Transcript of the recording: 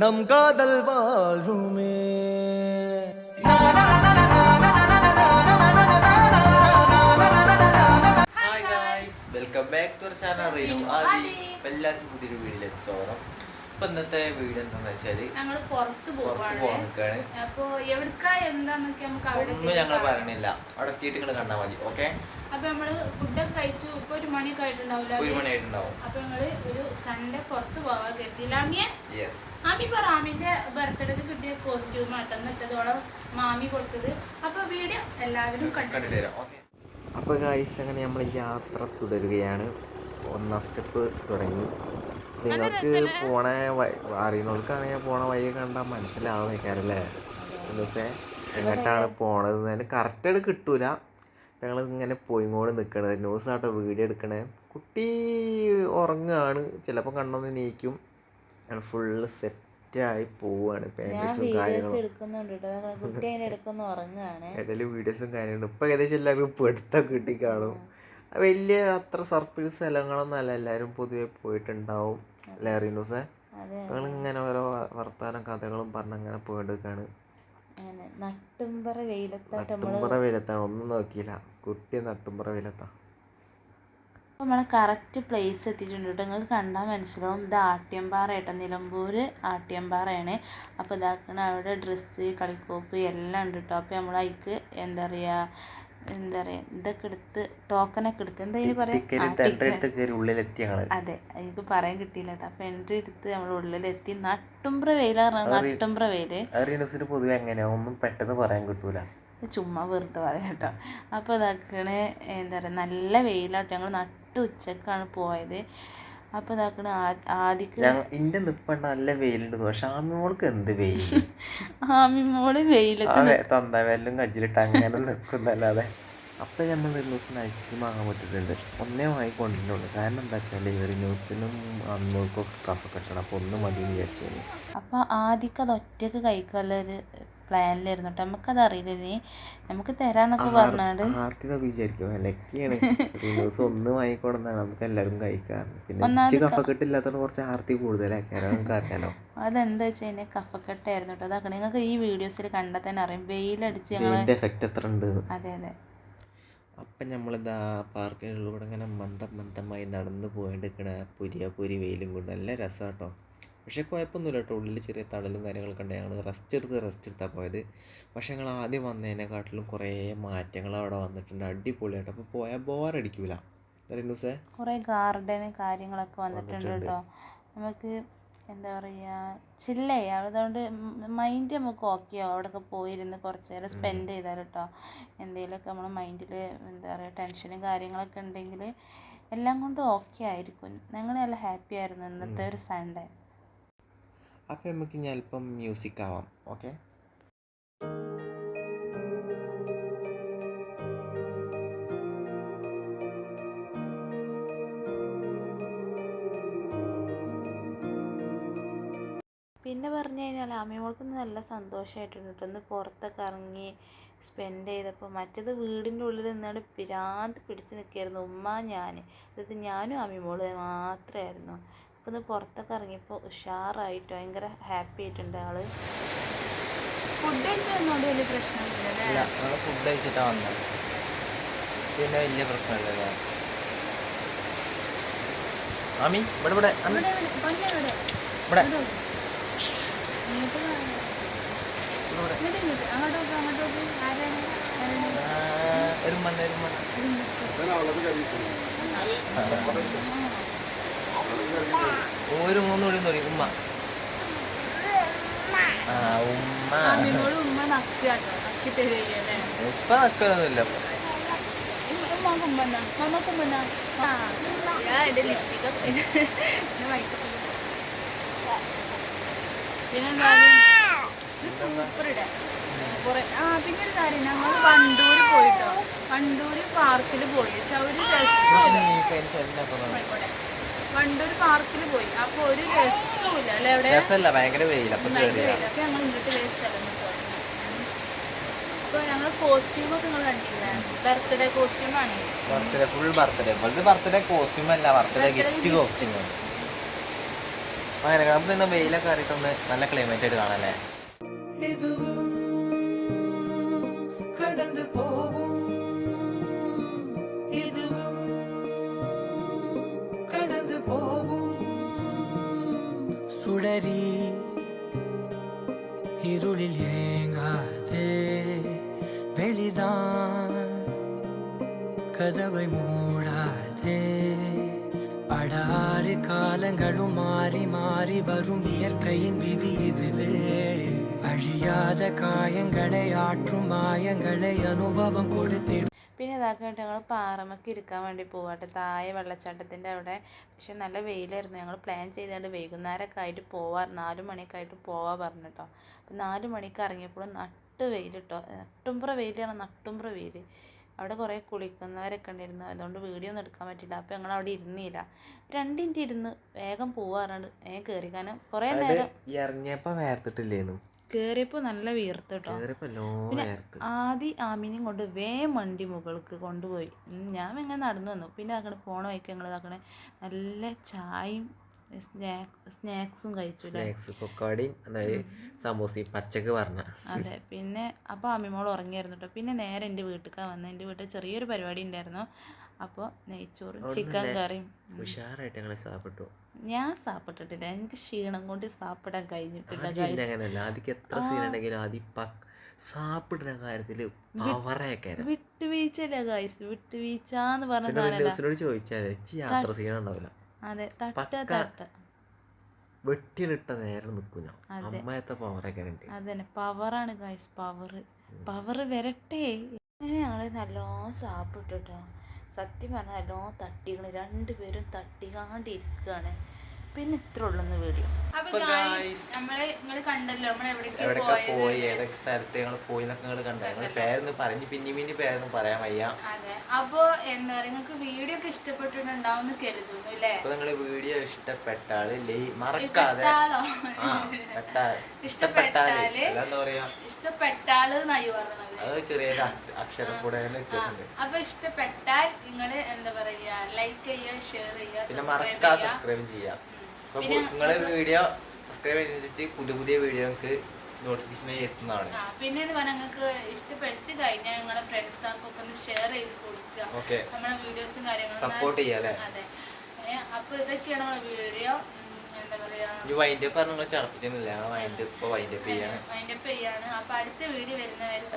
நம் காதல் வாழ்வுமே hi guys welcome back to channel Rinu Aadi എല്ലാവർക്കും പുതിയൊരു വീഡിയോയിലേക്ക് സ്വാഗതം ഇപ്പൊ ഇന്നത്തെ വീഡിയോ എന്താന്ന് വെച്ചാൽ ഞങ്ങൾ പുറത്ത് പോവാണ്. പോകാൻ നിൽക്കാണ് അപ്പൊ എവിടുക്കാ എന്താന്നൊക്കെ നമുക്ക് അവിടെ ഒന്നും ഞങ്ങൾ പറയണില്ല അവിടെ എത്തിയിട്ട് നിങ്ങൾ കണ്ടാൽ മതി. ഓക്കെ? അപ്പൊ നമ്മൾ ഫുഡൊക്കെ കഴിച്ചു. ഇപ്പൊ ഒരു മണിയൊക്കെ ആയിട്ടുണ്ടാവില്ല ഒരു മണിയായിട്ടുണ്ടാവും. അപ്പൊ ഞങ്ങൾ ഒരു സൺഡേ പുറത്ത് പോവാ കരുതിയില്ല. ആമിയെ? ആമി പറ. ആമിന്റെ ബർത്ത്ഡേക്ക് കിട്ടിയ കോസ്റ്റ്യൂം ആട്ടെന്ന് ഇട്ടതോളം മാമി കൊടുത്തത്. അപ്പൊ വീഡിയോ എല്ലാവരും കണ്ടിട്ട് കണ്ടിട്ട് വരാം. ഓക്കെ. അപ്പോൾ ഗായ്സ് അങ്ങനെ നമ്മൾ യാത്ര തുടരുകയാണ്. ഒന്നാം സ്റ്റെപ്പ് തുടങ്ങി. നിങ്ങൾക്ക് പോണ ഞാൻ പോണ വഴി കണ്ടാൽ മനസ്സിലാവുമേക്കാരല്ലേ ദിവസേ എങ്ങോട്ടാണ് പോണത്. എന്ന് കറക്റ്റായിട്ട് കിട്ടൂല. ഞങ്ങൾ ഇങ്ങനെ പോയിങ്ങോട് നിൽക്കണത് ന്യൂസ് ആട്ടോ വീഡിയോ എടുക്കണേ. കുട്ടി ഉറങ്ങുകയാണ് ചിലപ്പോൾ കണ്ണൊന്ന് നീക്കും. ഞങ്ങൾ ഫുള്ള് സെറ്റായി പോവുകയാണ് പേരൻസും കാര്യങ്ങളും. ഇടയിൽ വീഡിയോസും കാര്യങ്ങളും. ഇപ്പം ഏകദേശം എല്ലാവരും പെടുത്ത കിട്ടി കാണും. വലിയ അത്ര സർപ്രൈസ് സ്ഥലങ്ങളൊന്നും അല്ല. എല്ലാവരും പൊതുവെ പോയിട്ടുണ്ടാവും. അല്ലേ അതെ ഞങ്ങൾ ഇങ്ങനെ ഓരോ വർത്താനം കഥകളും പറഞ്ഞ് അങ്ങനെ അങ്ങനെ നട്ടുംപറ വെയിലത്താണ് ഒന്നും നോക്കിയില്ല. കുട്ടി നട്ടുംപറ വെയിലത്താണ് നമ്മളെ കറക്റ്റ് പ്ലേസ് എത്തിയിട്ടുണ്ട് കേട്ടോ. നിങ്ങൾക്ക് കണ്ടാൽ മനസ്സിലാവും. ഇത് ആട്യമ്പാറ കേട്ടോ നിലമ്പൂർ ആട്യംപാറയാണ് അപ്പോൾ ഇതാക്കണ അവിടെ ഡ്രസ്സ് കളിക്കോപ്പ് എല്ലാം ഉണ്ട് കേട്ടോ. അപ്പോൾ നമ്മൾ അതിക്ക് എന്താ പറയുക എന്താ പറയാ ഇതൊക്കെ എടുത്ത് ടോക്കനൊക്കെ എടുത്ത് എന്താ ടിക്കറ്റ് പറയാ അതെ എനിക്ക് പറയാൻ കിട്ടിയില്ല കേട്ടോ അപ്പോൾ എൻട്രി എടുത്ത് നമ്മൾ ഉള്ളിലെത്തി. നട്ടുംപ്ര വെയിലാണ് നട്ടുംപ്ര വെയിൽ. പൊതുവെ എങ്ങനെയാ? ഒന്നും പെട്ടെന്ന് പറയാൻ കിട്ടൂല. ചുമ്മാ വെറുതെ പറയാം കേട്ടോ അപ്പോൾ ഇതാക്കണ എന്താ പറയുക നല്ല വെയിലാട്ടോ. ഞങ്ങൾ നട്ട് ഉച്ചക്കാണ് പോയത്. അപ്പോൾ ഇതാക്കണ ആദ്യക്ക് എന്റെ നിപ്പണ്ട നല്ല വെയിലുണ്ട് പക്ഷെ ആമിമോൾക്ക് എന്ത് വെയിൽ ആമിമോൾ വെയിലത്ത് തന്തവെല്ലും കജ്ജിലിട്ട് അങ്ങനെ നിൽക്കുന്നല്ലാതെ അപ്പോൾ നമ്മൾ ന്യൂസിന് ഐസ്ക്രീം വാങ്ങാൻ പറ്റിയിട്ടുണ്ട് ഒന്നേ വാങ്ങിക്കൊണ്ടിട്ടുള്ളൂ കാരണം എന്താ വെച്ചാൽ ഈ ന്യൂസിനും അമ്മൾക്കൊക്കെ കഫ കെട്ടണം അപ്പോൾ ഒന്ന് മതി എന്ന് വിചാരിച്ചു അപ്പൊ അപ്പോൾ ആദ്യക്ക് അത് ഒറ്റയ്ക്ക് കഴിക്കാനുള്ളൊരു പ്ലാനിലായിരുന്നു കേട്ടോ നമുക്കത് അറിയില്ല നമുക്ക് തരാന്നൊക്കെ പറഞ്ഞാണ്ട്. ഒന്ന് വാങ്ങിക്കൊടുന്നാണ് നമുക്ക് എല്ലാവരും കഴിക്കാം പിന്നെ ഉച്ച കുറച്ച് ആർത്തി കൂടുതലാക്കാരം നമുക്ക് അറിയാലോ അതെന്താ വെച്ച് കഴിഞ്ഞാൽ കഫക്കെട്ടായിരുന്നു കേട്ടോ അതാക്കണം നിങ്ങൾക്ക് ഈ വീഡിയോസിൽ കണ്ടാൽ തന്നെ അറിയാം. വെയിലടിച്ച് ഞങ്ങൾ എഫക്റ്റ് എത്ര ഉണ്ട് അതെ അതെ. അപ്പം നമ്മളിതാ പാർക്കിനുള്ളിലൂടെ ഇങ്ങനെ മന്ദം മന്ദമായി നടന്നു പോയിട്ടിരിക്കണ പുരിയ പുരി വെയിലും കൊണ്ട്. നല്ല രസമാണ് കേട്ടോ പക്ഷേ കുഴപ്പമൊന്നുമില്ല കേട്ടോ. ഉള്ളിൽ ചെറിയ തടലും കാര്യങ്ങളൊക്കെ ഉണ്ട്. ഞങ്ങൾ റെസ്റ്റ് എടുത്ത് റെസ്റ്റ് എടുത്താണ് പോയത്. പക്ഷേ ഞങ്ങൾ ആദ്യം വന്നതിനെക്കാട്ടിലും കുറേ മാറ്റങ്ങൾ അവിടെ വന്നിട്ടുണ്ട്. അടിപൊളിയായിട്ട് അപ്പോൾ പോയാൽ ബോറടിക്കൂല കുറേ ഗാർഡന് കാര്യങ്ങളൊക്കെ വന്നിട്ടുണ്ട് വന്നിട്ടുണ്ട്. കേട്ടോ. നമുക്ക് എന്താ പറയുക ചില്ലേ അതുകൊണ്ട് മൈൻഡ് നമുക്ക് ഓക്കെ ആവും. അവിടെയൊക്കെ പോയിരുന്ന് കുറച്ച് നേരം സ്പെൻഡ് ചെയ്താൽ കേട്ടോ. എന്തെങ്കിലുമൊക്കെ നമ്മൾ മൈൻഡിൽ എന്താ പറയുക ടെൻഷനും കാര്യങ്ങളൊക്കെ ഉണ്ടെങ്കിൽ എല്ലാം കൊണ്ടും ഓക്കെ ആയിരിക്കും. ഞങ്ങൾ നല്ല ഹാപ്പി ആയിരുന്നു ഇന്നത്തെ ഒരു സൺഡേ അപ്പോൾ നമുക്ക് ഇനി അല്പം മ്യൂസിക് ആവാം ഓക്കെ പിന്നെ പറഞ്ഞു കഴിഞ്ഞാൽ അമ്മയോൾക്ക് നല്ല സന്തോഷമായിട്ടുണ്ട് കേട്ടോ. ഒന്ന് പുറത്തൊക്കെ ഇറങ്ങി സ്പെൻഡ് ചെയ്തപ്പോൾ മറ്റേത് വീടിന്റെ ഉള്ളിൽ നിന്നാണ് പിരാന്ത് പിടിച്ച് നിൽക്കുകയായിരുന്നു ഉമ്മ ഞാൻ അതായത് ഞാനും അമ്മിമോൾ മാത്രമായിരുന്നു. അപ്പോൾ ഒന്ന് പുറത്തൊക്കെ ഇറങ്ങിയപ്പോൾ ഉഷാറായിട്ട് ഭയങ്കര ഹാപ്പി ആയിട്ടുണ്ട് ആൾ. ഫുഡ് കഴിച്ചു വന്നോണ്ട് വലിയ പ്രശ്നമില്ല ഫുഡ് കഴിച്ചിട്ടാണ് വന്നത് പിന്നെ വലിയ പ്രശ്നമില്ല ആമി ഇവിടെ ഇവിടെ ഇവിടെ ഇവിടെ പൊന്നെ ഒരു മൂന്ന് വിളി നോടി ഉമ്മ. ആ ഉമ്മ. ആമിമോൾ ഉമ്മ നക്കുക കേട്ടോ നക്കി തരികയല്ലേ ഇപ്പൊ നക്കൊന്നുമില്ല ഉമ്മ കുമ്പന്ന മമ്മ കുമ്പന്ന ആ. ഞാൻ എന്റെ ലിപ്സ്റ്റിക്കൊക്കെ പിന്നെ ഒരു കാര്യം ഞങ്ങൾ വണ്ടൂര് പോയിട്ടോ വണ്ടൂര് പാർക്കിൽ പോയി പക്ഷെ. വണ്ടൂർ പാർക്കിൽ പോയി. അപ്പൊ ഒരു രസമില്ല അല്ലെ അവിടെ? രസമല്ല ഭയങ്കര വെയിൽ. അപ്പൊ ഞങ്ങൾ ഇന്നത്തെ വേസ്റ്റ് സ്ഥലം അപ്പൊ ഞങ്ങൾ കോസ്റ്റ്യൂം ഒക്കെ നിങ്ങൾ കണ്ടില്ലേ? ബർത്ത്ഡേ കോസ്റ്റ്യൂം ആണ്. Birthday full birthday. Birthday costume അല്ല ബർത്ത്ഡേ ഗിഫ്റ്റ്. കോസ്റ്റ്യൂം അങ്ങനെ നമുക്ക് ഇന്ന് വെയിലൊക്കെ അറിയിട്ടൊന്ന് നല്ല ക്ലൈമറ്റ് ആയിട്ട് കാണാല്ലേ கதவை மூடாதே படாறு காலங்களும் மாறி மாறி வரும் இயற்கையின் விதி இதுவே அழியாத காயங்களை ஆற்றும் மாயங்களை அனுபவம் கொடுத்திடும் പിന്നെ ഇതാക്കിയിട്ട് ഞങ്ങൾ പാറമൊക്കെ ഇരിക്കാൻ വേണ്ടി പോവാട്ടെ താഴെ വെള്ളച്ചാട്ടത്തിൻ്റെ അവിടെ പക്ഷെ നല്ല വെയിലായിരുന്നു ഞങ്ങൾ പ്ലാൻ ചെയ്തുകൊണ്ട് വൈകുന്നേരമൊക്കെ ആയിട്ട് പോവാ നാല് മണിയൊക്കെ ആയിട്ട് പോവാ പറഞ്ഞിട്ടോ അപ്പം നാല് മണിക്ക് ഇറങ്ങിയപ്പോഴും നട്ട് വെയിൽ കേട്ടോ നട്ടുംപുറ വെയിലാണ് നട്ടുംപുറ വെയിൽ അവിടെ കുറേ കുളിക്കുന്നവരൊക്കെ ഉണ്ടായിരുന്നു. അതുകൊണ്ട് വീഡിയോ ഒന്നും എടുക്കാൻ പറ്റില്ല അപ്പോൾ ഞങ്ങൾ അവിടെ ഇരുന്നില്ല. രണ്ട് മിനിറ്റ് ഇരുന്ന് വേഗം പോവാറുണ്ട് വേഗം കയറി കാരണം കുറേ നേരം ഇറങ്ങിയപ്പോ വേർത്തിട്ടില്ലേന്നു? കയറിയപ്പോൾ നല്ല വീർത്ത് കേട്ടോ പിന്നെ ആദ്യം ആമിനെയും കൊണ്ട് വേഗം വണ്ടി മുകൾക്ക് കൊണ്ടുപോയി. ഞാൻ ഇങ്ങനെ നടന്നു വന്നു. പിന്നെ അങ്ങനെ പോണ വഴിക്ക് ഞങ്ങൾ നല്ല ചായയും സ്നാക്സ് കഴിച്ചു? സ്നാക്സ് പൊക്കാടിയും സമൂസയും പച്ചക്ക് പറഞ്ഞ. അതെ പിന്നെ അപ്പോൾ അമ്മിമോൾ ഉറങ്ങിയായിരുന്നു കേട്ടോ പിന്നെ നേരെ എന്റെ വീട്ടിലേക്കാണ് വന്നത് എന്റെ വീട്ടിൽ ചെറിയൊരു പരിപാടി ഉണ്ടായിരുന്നു അപ്പോൾ നെയ്ച്ചോറും ചിക്കൻ കറിയും. ഉഷാറായിട്ട് ഞങ്ങളെ സാപ്പിട്ടു? ഞാൻ സാപ്പിട്ടിട്ടില്ല. എനിക്ക് ക്ഷീണം കൊണ്ട് സാപ്പിടാൻ കഴിഞ്ഞിട്ടില്ല അങ്ങനെയല്ല. ആദ്യം എത്ര സീൻ ഉണ്ടെങ്കിലും ആദ്യം സാപ്പിടുന്ന കാര്യത്തിൽ വിട്ടുവീഴ്ച വിട്ടുവീഴ്ച എന്ന് പറഞ്ഞ ചോദിച്ചാൽ യാത്ര സീൻ ഉണ്ടാവില്ല. അതെ തട്ട. തട്ട. വെട്ടിനിട്ട നേരം നിൽക്കും ഞാൻ അതെ. അമ്മയത്തെ പവറൊക്കെ ഉണ്ട് അതന്നെ പവറാണ് ഗൈസ് പവർ പവർ വരട്ടെ. അങ്ങനെ ഞങ്ങൾ നല്ലോണം സാപ്പിട്ടു കേട്ടോ സത്യം പറഞ്ഞാൽ തട്ടികൾ തട്ടിക്കണ്. രണ്ടുപേരും തട്ടിക്കാണ്ടിരിക്കുകയാണ് പിന്നെ ഇത്ര ഉള്ളൊന്ന് വീഡിയോ. നിങ്ങൾ എവിടെയൊക്കെ പോയി ഏതൊക്കെ സ്ഥലത്ത് ഞങ്ങൾ പോയി എന്നൊക്കെ നിങ്ങൾ കണ്ടു? ഞങ്ങൾ പേരൊന്ന് പറഞ്ഞ് പിന്നി പിന്നി പേരൊന്നും പറയാൻ വയ്യ. അതെ. അപ്പൊ എന്താ പറയുക നിങ്ങൾക്ക് വീഡിയോ ഒക്കെ ഇഷ്ടപ്പെട്ടിട്ടുണ്ടാവും കരുതുന്നു അല്ലേ? അപ്പൊ നിങ്ങൾ വീഡിയോ ഇഷ്ടപ്പെട്ടാൽ മറക്കാതെ. ഇഷ്ടപ്പെട്ടാൽ ഇഷ്ടപ്പെട്ടാൽ പറയാ? അത് ചെറിയ അക്ഷരം കൂടെ വ്യത്യാസമുണ്ട്. അപ്പൊ ഇഷ്ടപ്പെട്ടാൽ നിങ്ങൾ എന്താ പറയാ ലൈക്ക് ചെയ്യുക ഷെയർ ചെയ്യുക പിന്നെ സബ്സ്ക്രൈബ് മറക്കാതെ സബ്സ്ക്രൈബ് ചെയ്യാം അപ്പൊ പിന്നെ നിങ്ങളെ വീഡിയോ സബ്സ്ക്രൈബ് ചെയ്തിട്ട് പുതിയ പുതിയ വീഡിയോ നിങ്ങൾക്ക് നോട്ടിഫിക്കേഷനായി എത്തുന്നതാണ്. പിന്നെ എന്ന് പറഞ്ഞാൽ നിങ്ങൾക്ക് ഇഷ്ടപ്പെട്ട് കഴിഞ്ഞാൽ നിങ്ങളുടെ ഫ്രണ്ട്സൊക്കെ ഒന്ന് ഷെയർ ചെയ്ത് കൊടുക്കുക. നമ്മുടെ വീഡിയോസും കാര്യങ്ങളും സപ്പോർട്ട് ചെയ്യാം അല്ലേ? അതെ. അപ്പോൾ അപ്പൊ ഇതൊക്കെയാണ് നമ്മുടെ വീഡിയോ എന്താ പറയാ? ഈ വൈൻഡ് അപ്പ് നിങ്ങൾ ചടപ്പിച്ചൊന്നുമില്ല. വൈൻഡ് അപ്പ് വൈൻഡ് അപ്പ് ചെയ്യാണ്. വൈൻഡപ്പ് ചെയ്യാണ്. അപ്പൊ അടുത്ത വീഡിയോ വരുന്നവരും